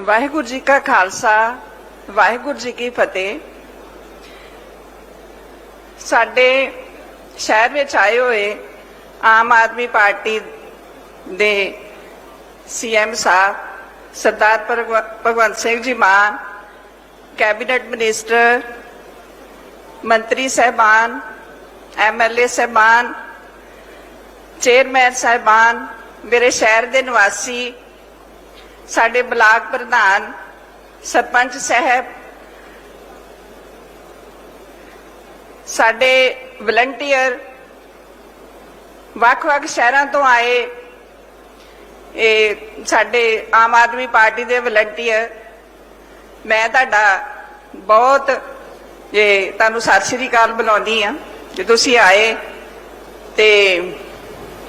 ਵਾਹਿਗੁਰੂ ਜੀ ਕਾ ਖਾਲਸਾ, ਵਾਹਿਗੁਰੂ ਜੀ ਕੀ ਫਤਿਹ। ਸਾਡੇ ਸ਼ਹਿਰ ਵਿੱਚ ਆਏ ਹੋਏ ਆਮ ਆਦਮੀ ਪਾਰਟੀ ਦੇ ਸੀਐਮ ਸਾਹਿਬ, ਸਰਦਾਰ ਭਗਵ- ਭਗਵੰਤ ਸਿੰਘ ਜੀ ਮਾਨ, ਕੈਬਨਿਟ ਮਿਨਿਸਟਰ, ਮੰਤਰੀ ਸਹਿਬਾਨ ਐਮਐਲਏ ਸਹਿਬਾਨ, ਚੇਅਰਮੈਨ ਸਹਿਬਾਨ, ਮੇਰੇ ਸ਼ਹਿਰ ਦੇ ਨਿਵਾਸੀ ਸਾਡੇ ਬਲਾਕ ਪ੍ਰਧਾਨ ਸਰਪੰਚ ਸਾਹਿਬ, ਸਾਡੇ ਵਲੰਟੀਅਰ, ਵੱਖ-ਵੱਖ ਸ਼ਹਿਰਾਂ ਤੋਂ ਆਏ ਇਹ ਸਾਡੇ ਆਮ ਆਦਮੀ ਪਾਰਟੀ ਦੇ ਵਲੰਟੀਅਰ, ਮੈਂ ਤੁਹਾਡਾ ਬਹੁਤ ਇਹ ਤੁਹਾਨੂੰ ਸਤਿ ਸ੍ਰੀ ਅਕਾਲ ਬੁਲਾਉਂਦੀ ਆ ਕਿ ਤੁਸੀਂ ਆਏ ਤੇ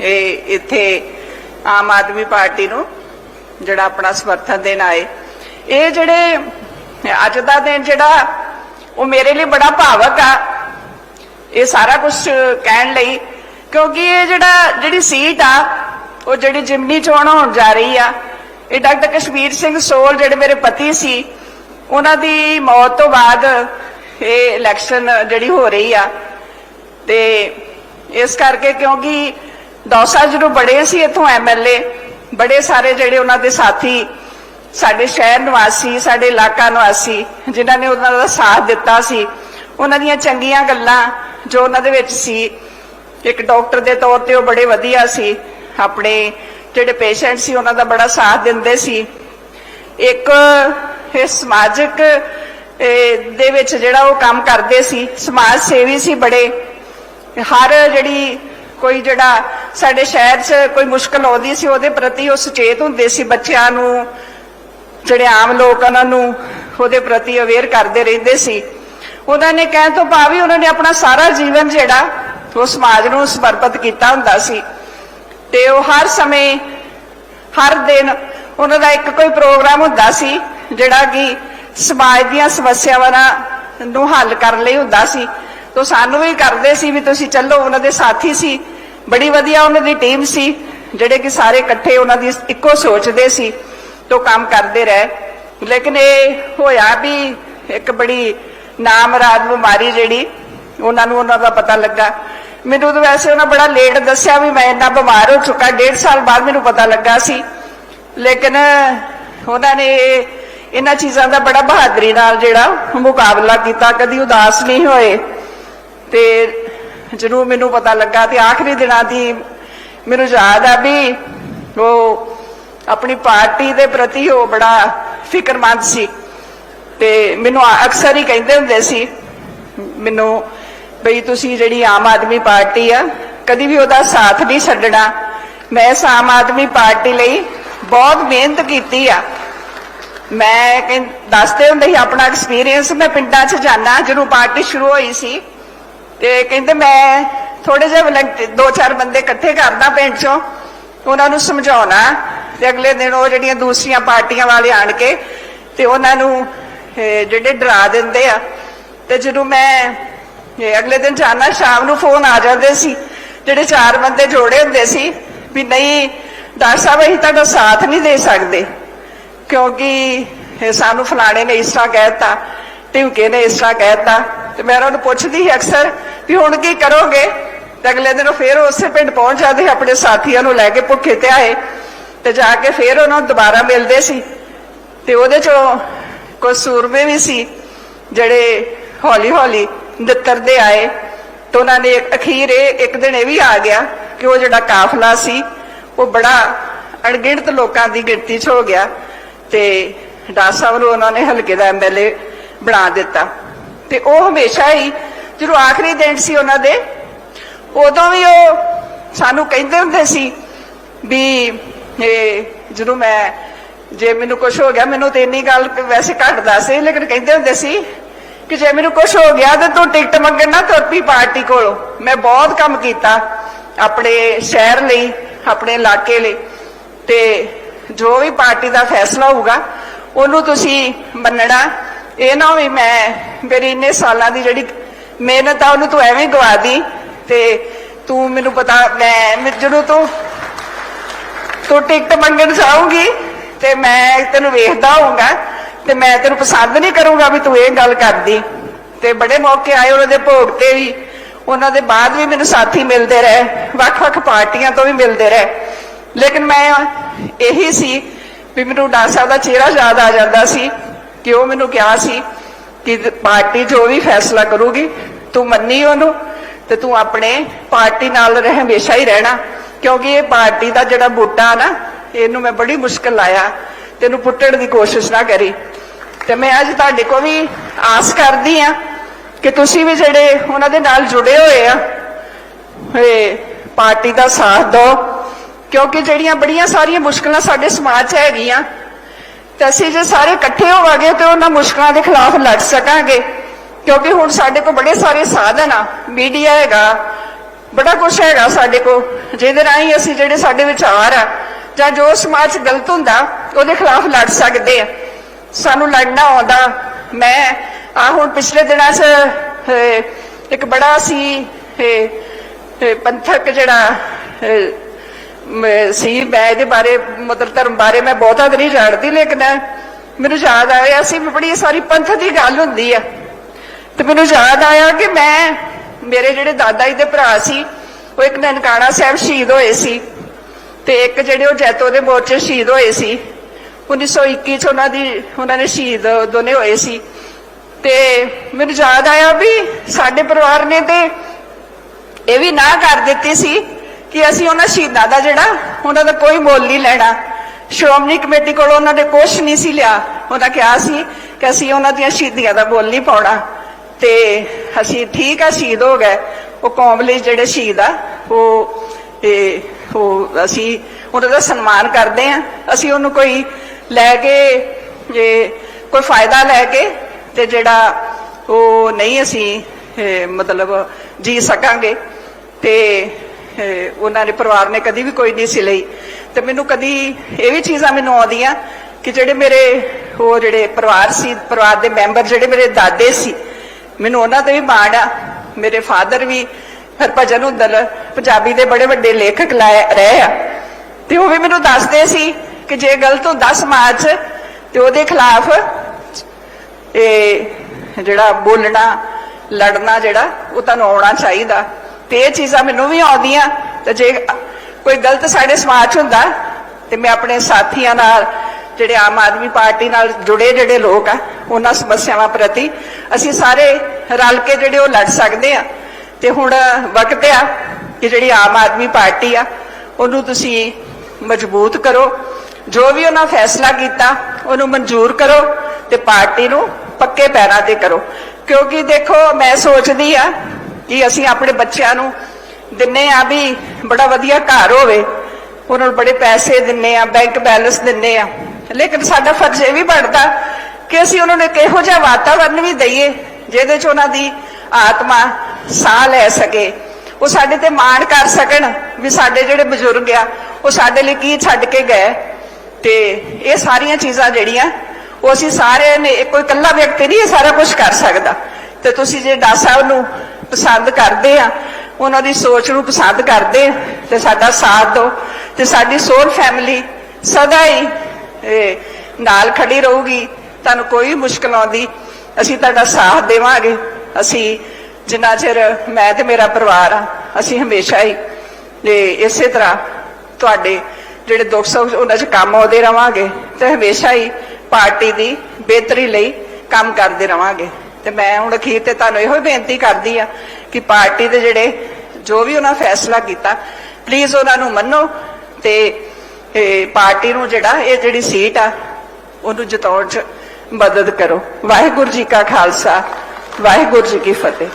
ਇਹ ਇੱਥੇ ਆਮ ਆਦਮੀ ਪਾਰਟੀ ਨੂੰ ਜਿਹੜਾ ਆਪਣਾ ਸਮਰਥਨ ਦੇਣ ਆਏ। ਇਹ ਜਿਹੜੇ ਅੱਜ ਦਾ ਦਿਨ ਜਿਹੜਾ, ਉਹ ਮੇਰੇ ਲਈ ਬੜਾ ਭਾਵਕ ਆ। ਇਹ ਸਾਰਾ ਕੁਝ ਕਹਿਣ ਲਈ, ਕਿਉਂਕਿ ਇਹ ਜਿਹੜਾ, ਜਿਹੜੀ ਸੀਟ ਆ, ਉਹ ਜਿਹੜੀ ਜਿਮਨੀ ਚੋਣ ਹੋਣ ਜਾ ਰਹੀ ਆ, ਇਹ ਡਾਕਟਰ ਕਸ਼ਮੀਰ ਸਿੰਘ ਸੋਲ ਜਿਹੜੇ ਮੇਰੇ ਪਤੀ ਸੀ, ਉਹਨਾਂ ਦੀ ਮੌਤ ਤੋਂ ਬਾਅਦ ਇਹ ਇਲੈਕਸ਼ਨ ਜਿਹੜੀ ਹੋ ਰਹੀ ਆ। ਤੇ ਇਸ ਕਰਕੇ ਕਿਉਂਕਿ ਦੌਸਾ ਜਦੋਂ ਬੜੇ ਸੀ ਇਥੋਂ ਐਮਐਲਏ ਬੜੇ ਸਾਰੇ ਜਿਹੜੇ ਉਹਨਾਂ ਦੇ ਸਾਥੀ, ਸਾਡੇ ਸ਼ਹਿਰ ਨਿਵਾਸੀ, ਸਾਡੇ ਇਲਾਕਾ ਨਿਵਾਸੀ, ਜਿਨ੍ਹਾਂ ਨੇ ਉਹਨਾਂ ਦਾ ਸਾਥ ਦਿੱਤਾ ਸੀ, ਉਹਨਾਂ ਦੀਆਂ ਚੰਗੀਆਂ ਗੱਲਾਂ ਜੋ ਉਹਨਾਂ ਦੇ ਵਿੱਚ ਸੀ, ਇੱਕ ਡਾਕਟਰ ਦੇ ਤੌਰ ਤੇ ਉਹ ਬੜੇ ਵਧੀਆ ਸੀ, ਆਪਣੇ ਜਿਹੜੇ ਪੇਸ਼ੈਂਟ ਸੀ, ਉਹਨਾਂ ਦਾ ਬੜਾ ਸਾਥ ਦਿੰਦੇ ਸੀ। ਇੱਕ, ਇਹ ਸਮਾਜਿਕ ਦੇ ਵਿੱਚ ਜਿਹੜਾ ਉਹ ਕੰਮ ਕਰਦੇ ਸੀ, ਸਮਾਜ ਸੇਵੀ ਸੀ ਬੜੇ। ਹਰ ਜਿਹੜੀ ਕੋਈ ਜਿਹੜਾ ਸਾਡੇ ਸ਼ਹਿਰ 'ਚ ਕੋਈ ਮੁਸ਼ਕਲ ਆਉਂਦੀ ਸੀ, ਉਹਦੇ ਪ੍ਰਤੀ ਉਹ ਸੁਚੇਤ ਹੁੰਦੇ ਸੀ ਬੱਚਿਆਂ ਨੂੰ, ਜਿਹੜੇ ਆਮ ਲੋਕ ਉਹਨਾਂ ਨੂੰ, ਉਹਦੇ ਪ੍ਰਤੀ ਅਵੇਅਰ ਕਰਦੇ ਰਹਿੰਦੇ ਸੀ। ਉਹਨਾਂ ਨੇ ਕਹਿਣ ਤੋਂ ਭਾਵੇਂ ਉਹਨਾਂ ਨੇ ਆਪਣਾ ਸਾਰਾ ਜੀਵਨ ਜਿਹੜਾ, ਉਹ ਸਮਾਜ ਨੂੰ ਸਮਰਪਿਤ ਕੀਤਾ ਹੁੰਦਾ ਸੀ। ਤੇ ਉਹ ਹਰ ਸਮੇਂ, ਹਰ ਦਿਨ ਉਹਨਾਂ ਦਾ ਇੱਕ ਕੋਈ ਪ੍ਰੋਗਰਾਮ ਹੁੰਦਾ ਸੀ, ਜਿਹੜਾ ਕਿ ਸਮਾਜ ਦੀਆਂ ਸਮੱਸਿਆਵਾਂ ਨੂੰ ਹੱਲ ਕਰਨ ਲਈ ਹੁੰਦਾ ਸੀ। ਤੋਂ ਸਾਨੂੰ ਵੀ ਕਰਦੇ ਸੀ ਵੀ ਤੁਸੀਂ ਚੱਲੋ, ਉਹਨਾਂ ਦੇ ਸਾਥੀ ਸੀ। ਬੜੀ ਵਧੀਆ ਉਹਨਾਂ ਦੀ ਟੀਮ ਸੀ, ਜਿਹੜੇ ਕਿ ਸਾਰੇ ਇਕੱਠੇ ਉਹਨਾਂ ਦੀ ਇੱਕੋ ਸੋਚਦੇ ਸੀ ਤੋਂ ਕੰਮ ਕਰਦੇ ਰਹੇ। ਲੇਕਿਨ ਇਹ ਹੋਇਆ ਵੀ ਇੱਕ ਬੜੀ ਨਾਮਰਾਦ ਬਿਮਾਰੀ ਜਿਹੜੀ, ਉਹਨਾਂ ਨੂੰ ਉਹਨਾਂ ਦਾ ਪਤਾ ਲੱਗਾ। ਮੈਨੂੰ ਤਾਂ ਵੈਸੇ ਉਹਨਾਂ ਬੜਾ ਲੇਟ ਦੱਸਿਆ ਵੀ ਮੈਂ ਇੰਨਾ ਬਿਮਾਰ ਹੋ ਚੁੱਕਾ, ਡੇਢ ਸਾਲ ਬਾਅਦ ਮੈਨੂੰ ਪਤਾ ਲੱਗਾ ਸੀ। ਲੇਕਿਨ ਉਹਨਾਂ ਨੇ ਇਹਨਾਂ ਚੀਜ਼ਾਂ ਦਾ ਬੜਾ ਬਹਾਦਰੀ ਨਾਲ ਜਿਹੜਾ ਮੁਕਾਬਲਾ ਕੀਤਾ, ਕਦੀ ਉਦਾਸ ਨਹੀਂ ਹੋਏ। ਤੇ ਜਦੋਂ ਮੈਨੂੰ ਪਤਾ ਲੱਗਾ ਤੇ ਆਖਰੀ ਦਿਨਾਂ ਦੀ ਮੈਨੂੰ ਯਾਦ ਆ ਵੀ ਉਹ ਆਪਣੀ ਪਾਰਟੀ ਦੇ ਪ੍ਰਤੀ ਉਹ ਬੜਾ ਫਿਕਰਮੰਦ ਸੀ। ਤੇ ਮੈਨੂੰ ਅਕਸਰ ਹੀ ਕਹਿੰਦੇ ਹੁੰਦੇ ਸੀ, ਮੈਨੂੰ ਬਈ ਤੁਸੀਂ ਜਿਹੜੀ ਆਮ ਆਦਮੀ ਪਾਰਟੀ ਆ, ਕਦੀ ਵੀ ਉਹਦਾ ਸਾਥ ਨਹੀਂ ਛੱਡਣਾ। ਮੈਂ ਇਸ ਆਮ ਆਦਮੀ ਪਾਰਟੀ ਲਈ ਬਹੁਤ ਮਿਹਨਤ ਕੀਤੀ ਆ। ਮੈਂ ਕਹਿੰ- ਦੱਸਦੇ ਹੁੰਦੇ ਸੀ, ਆਪਣਾ ਐਕਸਪੀਰੀਅੰਸ ਮੈਂ ਪਿੰਡਾਂ 'ਚ ਜਾਣਾ ਜਦੋਂ ਪਾਰਟੀ ਸ਼ੁਰੂ ਹੋਈ ਸੀ ਤੇ ਕਹਿੰਦੇ ਮੈਂ ਥੋੜੇ ਜਿਹੇ volunteer- ਦੋ ਚਾਰ ਬੰਦੇ ਇਕੱਠੇ ਕਰਦਾ ਪਿੰਡ 'ਚੋਂ, ਉਹਨਾਂ ਨੂੰ ਸਮਝਾਉਣਾ, ਤੇ ਅਗਲੇ ਦਿਨ ਉਹ ਜਿਹੜੀਆਂ ਦੂਸਰੀਆਂ ਪਾਰਟੀਆਂ ਵਾਲੇ ਆਣ ਕੇ ਤੇ ਉਹਨਾਂ ਨੂੰ ਜਿਹੜੇ ਡਰਾ ਦਿੰਦੇ ਆ, ਤੇ ਜਦੋਂ ਮੈਂ ਅਗਲੇ ਦਿਨ ਜਾਣਾ, ਸ਼ਾਮ ਨੂੰ ਫੋਨ ਆ ਜਾਂਦੇ ਸੀ, ਜਿਹੜੇ ਚਾਰ ਬੰਦੇ ਜੋੜੇ ਹੁੰਦੇ ਸੀ, ਵੀ ਨਹੀਂ, ਡਾਕਟਰ ਸਾਹਿਬ, ਅਸੀਂ ਤੁਹਾਡਾ ਸਾਥ ਨਹੀਂ ਦੇ ਸਕਦੇ, ਕਿਉਂਕਿ ਸਾਨੂੰ ਫਲਾਣੇ ਨੇ ਇਸ ਤਰ੍ਹਾਂ ਕਹਿਤਾ ਟਿਮਕੇ ਨੇ ਇਸ ਤਰ੍ਹਾਂ ਕਹਿਤਾ ਤੇ ਮੈਂ ਉਹਨਾਂ ਨੂੰ ਪੁੱਛਦੀ ਸੀ, ਅਕਸਰ ਵੀ ਹੁਣ ਕੀ ਕਰੋਗੇ? ਤੇ ਅਗਲੇ ਦਿਨ ਉਹ ਫੇਰ ਉਸੇ ਪਿੰਡ ਪਹੁੰਚ ਜਾਂਦੇ, ਆਪਣੇ ਸਾਥੀਆਂ ਨੂੰ ਲੈ ਕੇ ਭੁੱਖੇ ਤੇ ਆਏ। ਤੇ ਜਾ ਕੇ ਫੇਰ ਉਹਨਾਂ ਨੂੰ ਦੁਬਾਰਾ ਮਿਲਦੇ ਸੀ। ਤੇ ਉਹਦੇ ਚੋਂ ਕੁਝ ਸੂਰਮੇ ਵੀ ਸੀ, ਜਿਹੜੇ ਹੌਲੀ ਹੌਲੀ ਨਿੱਤਰਦੇ ਆਏ। ਤੇ ਉਹਨਾਂ ਨੇ ਅਖੀਰ ਇਹ ਇੱਕ ਦਿਨ ਇਹ ਵੀ ਆ ਗਿਆ ਕਿ ਉਹ ਜਿਹੜਾ ਕਾਫਲਾ ਸੀ, ਉਹ ਬੜਾ ਅਣਗਿਣਤ ਲੋਕਾਂ ਦੀ ਗਿਣਤੀ 'ਚ ਹੋ ਗਿਆ। ਤੇ ਡਾਸਾ ਸਾਹਿਬ ਨੂੰ ਉਹਨਾਂ ਨੇ ਹਲਕੇ ਦਾ ਐਮਐਲਏ ਬਣਾ ਦਿੱਤਾ। ਤੇ ਉਹ ਹਮੇਸ਼ਾ ਹੀ ਜਦੋਂ ਆਖਰੀ ਦਿਨ ਸੀ ਉਹਨਾਂ ਦੇ, ਉਦੋਂ ਵੀ ਉਹ ਸਾਨੂੰ ਕਹਿੰਦੇ ਹੁੰਦੇ ਸੀ ਵੀ, ਇਹ ਜਦੋਂ ਮੈਂ, ਜੇ ਮੈਨੂੰ ਕੁਝ ਹੋ ਗਿਆ, ਮੈਨੂੰ ਤੇ ਇੰਨੀ ਗੱਲ ਵੈਸੇ ਘੱਟ ਦੱਸੇ ਲੇਕਿਨ ਕਹਿੰਦੇ ਹੁੰਦੇ ਸੀ ਕਿ ਜੇ ਮੈਨੂੰ ਕੁਝ ਹੋ ਗਿਆ ਤੇ ਤੂੰ ਟਿਕਟ ਮੰਗਣ ਨਾ ਤੁਰ ਪਈ ਪਾਰਟੀ ਕੋਲੋਂ। ਮੈਂ ਬਹੁਤ ਕੰਮ ਕੀਤਾ ਆਪਣੇ ਸ਼ਹਿਰ ਲਈ, ਆਪਣੇ ਇਲਾਕੇ ਲਈ। ਤੇ ਜੋ ਵੀ ਪਾਰਟੀ ਦਾ ਫੈਸਲਾ ਹੋਊਗਾ, ਉਹਨੂੰ ਤੁਸੀਂ ਮੰਨਣਾ। ਇਹ ਨਾ ਵੀ ਮੈਂ, ਮੇਰੀ ਇੰਨੇ ਸਾਲਾਂ ਦੀ ਜਿਹੜੀ ਮਿਹਨਤ ਆ, ਉਹਨੂੰ ਤੂੰ ਐਵੇਂ ਗਵਾ ਦੀ ਤੇ ਤੂੰ ਮੈਨੂੰ ਪਤਾ, ਮੈਂ ਮੈਂ ਜਦੋਂ ਤੂੰ ਤੂੰ ਟਿਕਟ ਮੰਗਣ ਜਾਊਂਗੀ ਤੇ ਮੈਂ ਤੈਨੂੰ ਵੇਖਦਾ ਹੋਊਗਾ ਤੇ ਮੈਂ ਤੈਨੂੰ ਪਸੰਦ ਨਹੀਂ ਕਰੂੰਗਾ ਵੀ ਤੂੰ ਇਹ ਗੱਲ ਕਰਦੀ। ਤੇ ਬੜੇ ਮੌਕੇ ਆਏ ਉਹਨਾਂ ਦੇ ਭੋਗ ਤੇ ਵੀ ਉਹਨਾਂ ਦੇ ਬਾਅਦ ਵੀ ਮੈਨੂੰ ਸਾਥੀ ਮਿਲਦੇ ਰਹੇ, ਵੱਖ-ਵੱਖ ਪਾਰਟੀਆਂ ਤੋਂ ਵੀ ਮਿਲਦੇ ਰਹੇ। ਲੇਕਿਨ ਮੈਂ ਇਹੀ ਸੀ ਵੀ ਮੈਨੂੰ ਡਾਕਟਰ ਸਾਹਿਬ ਦਾ ਚਿਹਰਾ ਯਾਦ ਆ ਜਾਂਦਾ ਸੀ ਕਿ ਉਹ ਮੈਨੂੰ ਕਿਹਾ ਸੀ ਕਿ ਪਾਰਟੀ ਜੋ ਵੀ ਫੈਸਲਾ ਕਰੂਗੀ, ਤੂੰ ਮੰਨੀ ਉਹਨੂੰ ਤੇ ਤੂੰ ਆਪਣੇ ਪਾਰਟੀ ਨਾਲ ਰਹਿ, ਹਮੇਸ਼ਾ ਹੀ ਰਹਿਣਾ। ਕਿਉਂਕਿ ਇਹ ਪਾਰਟੀ ਦਾ ਜਿਹੜਾ ਬੂਟਾ ਨਾ, ਇਹਨੂੰ ਮੈਂ ਬੜੀ ਮੁਸ਼ਕਲ ਲਾਇਆ। ਤੈਨੂੰ ਪੁੱਟਣ ਦੀ ਕੋਸ਼ਿਸ਼ ਨਾ ਕਰੀ। ਤੇ ਮੈਂ ਅੱਜ ਤੁਹਾਡੇ ਕੋ ਵੀ ਆਸ ਕਰਦੀ ਆ ਕਿ ਤੁਸੀਂ ਵੀ ਜਿਹੜੇ ਉਹਨਾਂ ਦੇ ਨਾਲ ਜੁੜੇ ਹੋਏ ਆ, ਇਹ ਪਾਰਟੀ ਦਾ ਸਾਥ ਦਿਓ। ਕਿਉਂਕਿ ਜਿਹੜੀਆਂ ਬੜੀਆਂ ਸਾਰੀਆਂ ਮੁਸ਼ਕਲਾਂ ਸਾਡੇ ਸਮਾਜ 'ਚ ਹੈਗੀਆਂ ਤੇ ਅਸੀਂ ਜੇ ਸਾਰੇ ਇਕੱਠੇ ਹੋਵਾਂਗੇ ਤੇ ਉਹਨਾਂ ਮੁਸ਼ਕਲਾਂ ਦੇ ਖਿਲਾਫ ਲੜ ਸਕਾਂਗੇ। ਕਿਉਂਕਿ ਹੁਣ ਸਾਡੇ ਕੋਲ ਬੜੇ ਸਾਰੇ ਸਾਧਨ ਆ, ਮੀਡੀਆ ਹੈਗਾ, ਬੜਾ ਕੁਝ ਹੈਗਾ ਸਾਡੇ ਕੋਲ, ਜਿਹਦੇ ਰਾਹੀਂ ਅਸੀਂ ਜਿਹੜੇ ਸਾਡੇ ਵਿਚਾਰ ਆ, ਜਾਂ ਜੋ ਸਮਾਜ ਗਲਤ ਹੁੰਦਾ, ਉਹਦੇ ਖਿਲਾਫ ਲੜ ਸਕਦੇ ਆ। ਸਾਨੂੰ ਲੜਨਾ ਆਉਂਦਾ। ਮੈਂ ਆ ਹੁਣ ਪਿਛਲੇ ਦਿਨਾਂ 'ਚ ਇੱਕ ਬੜਾ ਸੀ ਪੰਥਕ ਜਿਹੜਾ ਸੀ, ਮੈਂ ਇਹਦੇ ਬਾਰੇ, ਮਤਲਬ ਧਰਮ ਬਾਰੇ ਮੈਂ ਬਹੁਤਾ ਨਹੀਂ ਜਾਣਦੀ, ਲੇਕਿਨ ਮੈਨੂੰ ਯਾਦ ਆਇਆ ਸੀ ਬੜੀ ਸਾਰੀ ਪੰਥ ਦੀ ਗੱਲ ਹੁੰਦੀ ਆ। ਤੇ ਮੈਨੂੰ ਯਾਦ ਆਇਆ ਕਿ ਮੈਂ, ਮੇਰੇ ਜਿਹੜੇ ਦਾਦਾ ਜੀ ਦੇ ਭਰਾ ਸੀ, ਉਹ ਇੱਕ ਨਨਕਾਣਾ ਸਾਹਿਬ ਸ਼ਹੀਦ ਹੋਏ ਸੀ। ਤੇ ਇੱਕ ਜਿਹੜੇ ਉਹ ਜੈਤੋ ਦੇ ਮੋਰਚੇ ਸ਼ਹੀਦ ਹੋਏ ਸੀ। 1921 ਚ ਉਹਨਾਂ ਦੀ, ਉਹਨਾਂ ਨੇ ਸ਼ਹੀਦ ਦੋਨੇ ਹੋਏ ਸੀ। ਤੇ ਮੈਨੂੰ ਯਾਦ ਆਇਆ ਵੀ ਸਾਡੇ ਪਰਿਵਾਰ ਨੇ ਤੇ ਇਹ ਵੀ ਨਾ ਕਰ ਦਿੱਤੀ ਸੀ। ਕਿ ਅਸੀਂ ਉਹਨਾਂ ਸ਼ਹੀਦਾਂ ਦਾ ਜਿਹੜਾ, ਉਹਨਾਂ ਦਾ ਕੋਈ ਮੁੱਲ ਨਹੀਂ ਲੈਣਾ। ਸ਼੍ਰੋਮਣੀ ਕਮੇਟੀ ਕੋਲ ਉਹਨਾਂ ਨੇ ਕੁਝ ਨਹੀਂ ਸੀ ਲਿਆ। ਉਹਨਾਂ ਕਿਹਾ ਸੀ ਕਿ ਅਸੀਂ ਉਹਨਾਂ ਦੀਆਂ ਸ਼ਹੀਦੀਆਂ ਦਾ ਬੋਲ ਨਹੀਂ ਪਾਉਣਾ। ਤੇ ਅਸੀਂ ਠੀਕ ਆ, ਸ਼ਹੀਦ ਹੋ ਗਏ। ਉਹ ਕੌਮ ਲਈ ਜਿਹੜੇ ਸ਼ਹੀਦ ਆ, ਉਹ ਇਹ ਉਹ ਅਸੀਂ ਉਹਨਾਂ ਦਾ ਸਨਮਾਨ ਕਰਦੇ ਆ ਅਸੀਂ ਉਹਨੂੰ ਕੋਈ ਲੈ ਕੇ, ਜੇ ਕੋਈ ਫਾਇਦਾ ਲੈ ਕੇ ਤੇ ਜਿਹੜਾ ਉਹ ਨਹੀਂ ਅਸੀਂ ਮਤਲਬ ਜੀ ਸਕਾਂਗੇ। ਤੇ ਉਹਨਾਂ ਨੇ ਪਰਿਵਾਰ ਨੇ ਕਦੀ ਵੀ ਕੋਈ ਨਹੀਂ ਸੀ ਲਈ। ਤੇ ਮੈਨੂੰ ਕਦੀ ਇਹ ਵੀ ਚੀਜ਼ਾਂ ਮੈਨੂੰ ਆਉਂਦੀਆਂ ਕਿ ਜਿਹੜੇ ਮੇਰੇ ਉਹ ਜਿਹੜੇ ਪਰਿਵਾਰ ਸੀ, ਪਰਿਵਾਰ ਦੇ ਮੈਂਬਰ ਜਿਹੜੇ ਮੇਰੇ ਦਾਦੇ ਸੀ, ਮੈਨੂੰ ਉਹਨਾਂ ਤੇ ਵੀ ਮਾਣ ਆ। ਮੇਰੇ ਫਾਦਰ ਵੀ ਹਰਭਜਨ ਹੁੰਦਲ ਪੰਜਾਬੀ ਦੇ ਬੜੇ ਵੱਡੇ ਲੇਖਕ ਲਾਏ- ਰਹੇ ਆ। ਤੇ ਉਹ ਵੀ ਮੈਨੂੰ ਦੱਸਦੇ ਸੀ ਕਿ ਜੇ ਗਲਤ ਹੁੰਦਾ ਸਮਾਜ ਤੇ ਉਹਦੇ ਖਿਲਾਫ ਇਹ ਜਿਹੜਾ ਬੋਲਣਾ, ਲੜਨਾ ਜਿਹੜਾ, ਉਹ ਤੁਹਾਨੂੰ ਆਉਣਾ ਚਾਹੀਦਾ। ਤੇ ਇਹ ਚੀਜ਼ਾਂ ਮੈਨੂੰ ਵੀ ਆਉਂਦੀਆਂ। ਤੇ ਜੇ ਕੋਈ ਗਲਤ ਸਾਡੇ ਸਮਾਜ 'ਚ ਹੁੰਦਾ, ਤੇ ਮੈਂ ਆਪਣੇ ਸਾਥੀਆਂ ਨਾਲ, ਜਿਹੜੇ ਆਮ ਆਦਮੀ ਪਾਰਟੀ ਨਾਲ ਜੁੜੇ ਜਿਹੜੇ ਲੋਕ ਆ, ਉਹਨਾਂ ਸਮੱਸਿਆਵਾਂ ਪ੍ਰਤੀ ਅਸੀਂ ਸਾਰੇ ਰਲ ਕੇ ਜਿਹੜੇ ਉਹ ਲੜ ਸਕਦੇ ਆ। ਤੇ ਹੁਣ ਵਕਤ ਆ ਕਿ ਜਿਹੜੀ ਆਮ ਆਦਮੀ ਪਾਰਟੀ ਆ, ਉਹਨੂੰ ਤੁਸੀਂ ਮਜ਼ਬੂਤ ਕਰੋ। ਜੋ ਵੀ ਉਹਨਾਂ ਫੈਸਲਾ ਕੀਤਾ, ਉਹਨੂੰ ਮਨਜ਼ੂਰ ਕਰੋ ਤੇ ਪਾਰਟੀ ਨੂੰ ਪੱਕੇ ਪੈਰਾਂ ਤੇ ਕਰੋ। ਕਿਉਂਕਿ ਦੇਖੋ, ਮੈਂ ਸੋਚਦੀ ਆ ਕਿ ਅਸੀਂ ਆਪਣੇ ਬੱਚਿਆਂ ਨੂੰ ਦਿੰਨੇ ਆ ਵੀ ਬੜਾ ਵਧੀਆ ਘਰ ਹੋਵੇ, ਉਹਨਾਂ ਨੂੰ ਬੜੇ ਪੈਸੇ ਦਿੰਨੇ ਆ ਬੈਂਕ ਬੈਲੈਂਸ ਦਿੰਨੇ ਆ। ਲੇਕਿਨ ਸਾਡਾ ਫਰਜ਼ ਇਹ ਵੀ ਬਣਦਾ ਕਿ ਅਸੀਂ ਉਹਨਾਂ ਨੂੰ ਇੱਕ ਜਿਹਾ ਵਾਤਾਵਰਨ ਵੀ ਦਈਏ, ਜਿਹਦੇ 'ਚ ਉਹਨਾਂ ਦੀ ਆਤਮਾ ਸਾਹ ਲੈ ਸਕੇ। ਉਹ ਸਾਡੇ ਤੇ ਮਾਣ ਕਰ ਸਕਣ ਵੀ ਸਾਡੇ ਜਿਹੜੇ ਬਜ਼ੁਰਗ ਆ, ਉਹ ਸਾਡੇ ਲਈ ਕੀ ਛੱਡ ਕੇ ਗਏ। ਤੇ ਇਹ ਸਾਰੀਆਂ ਚੀਜ਼ਾਂ ਜਿਹੜੀਆਂ, ਉਹ ਅਸੀਂ ਸਾਰੇ ਨੇ ਕੋਈ ਇਕੱਲਾ ਵਿਅਕਤੀ ਨਹੀਂ ਇਹ ਸਾਰਾ ਕੁਝ ਕਰ ਸਕਦਾ। ਤੇ ਤੁਸੀਂ ਜੇ ਡਾ ਸਾਹਿਬ ਨੂੰ ਪਸੰਦ ਕਰਦੇ ਆ ਉਹਨਾਂ ਦੀ ਸੋਚ ਨੂੰ ਪਸੰਦ ਕਰਦੇ ਆ, ਤੇ ਸਾਡਾ ਸਾਥ ਦਿਓ ਤੇ ਸਾਡੀ ਸੋਲ ਫੈਮਿਲੀ ਸਦਾ ਹੀ ਇਹ, ਨਾਲ ਖੜੀ ਰਹੂਗੀ। ਤੁਹਾਨੂੰ ਕੋਈ ਮੁਸ਼ਕਲ ਆਉਂਦੀ ਅਸੀਂ ਤੁਹਾਡਾ ਸਾਥ ਦੇਵਾਂਗੇ। ਅਸੀਂ ਜਿੰਨਾ ਚਿਰ ਮੈਂ ਤੇ ਮੇਰਾ ਪਰਿਵਾਰ ਆ ਅਸੀਂ ਹਮੇਸ਼ਾ ਹੀ ਇਹ ਇਸੇ ਤਰ੍ਹਾਂ ਤੁਹਾਡੇ ਜਿਹੜੇ ਦੁੱਖ ਸੁੱਖ ਉਹਨਾਂ 'ਚ ਕੰਮ ਆਉਂਦੇ ਰਵਾਂਗੇ ਤੇ ਹਮੇਸ਼ਾ ਹੀ ਪਾਰਟੀ ਦੀ ਬਿਹਤਰੀ ਲਈ ਕੰਮ ਕਰਦੇ ਰਵਾਂਗੇ। ਤੇ ਮੈਂ ਹੁਣ ਅਖੀਰ ਤੇ ਤੁਹਾਨੂੰ ਇਹੋ ਹੀ ਬੇਨਤੀ ਕਰਦੀ ਆ ਕਿ ਪਾਰਟੀ ਦੇ ਜਿਹੜੇ ਜੋ ਵੀ ਉਹਨਾਂ ਫੈਸਲਾ ਕੀਤਾ ਪਲੀਜ਼ ਉਹਨਾਂ ਨੂੰ ਮੰਨੋ ਤੇ ਪਾਰਟੀ ਨੂੰ ਜਿਹੜਾ ਇਹ ਜਿਹੜੀ ਸੀਟ ਆ, ਉਹਨੂੰ ਜਿਤਾਉਣ 'ਚ ਮਦਦ ਕਰੋ। ਵਾਹਿਗੁਰੂ ਜੀ ਕਾ ਖਾਲਸਾ, ਵਾਹਿਗੁਰੂ ਜੀ ਕੀ ਫਤਿਹ।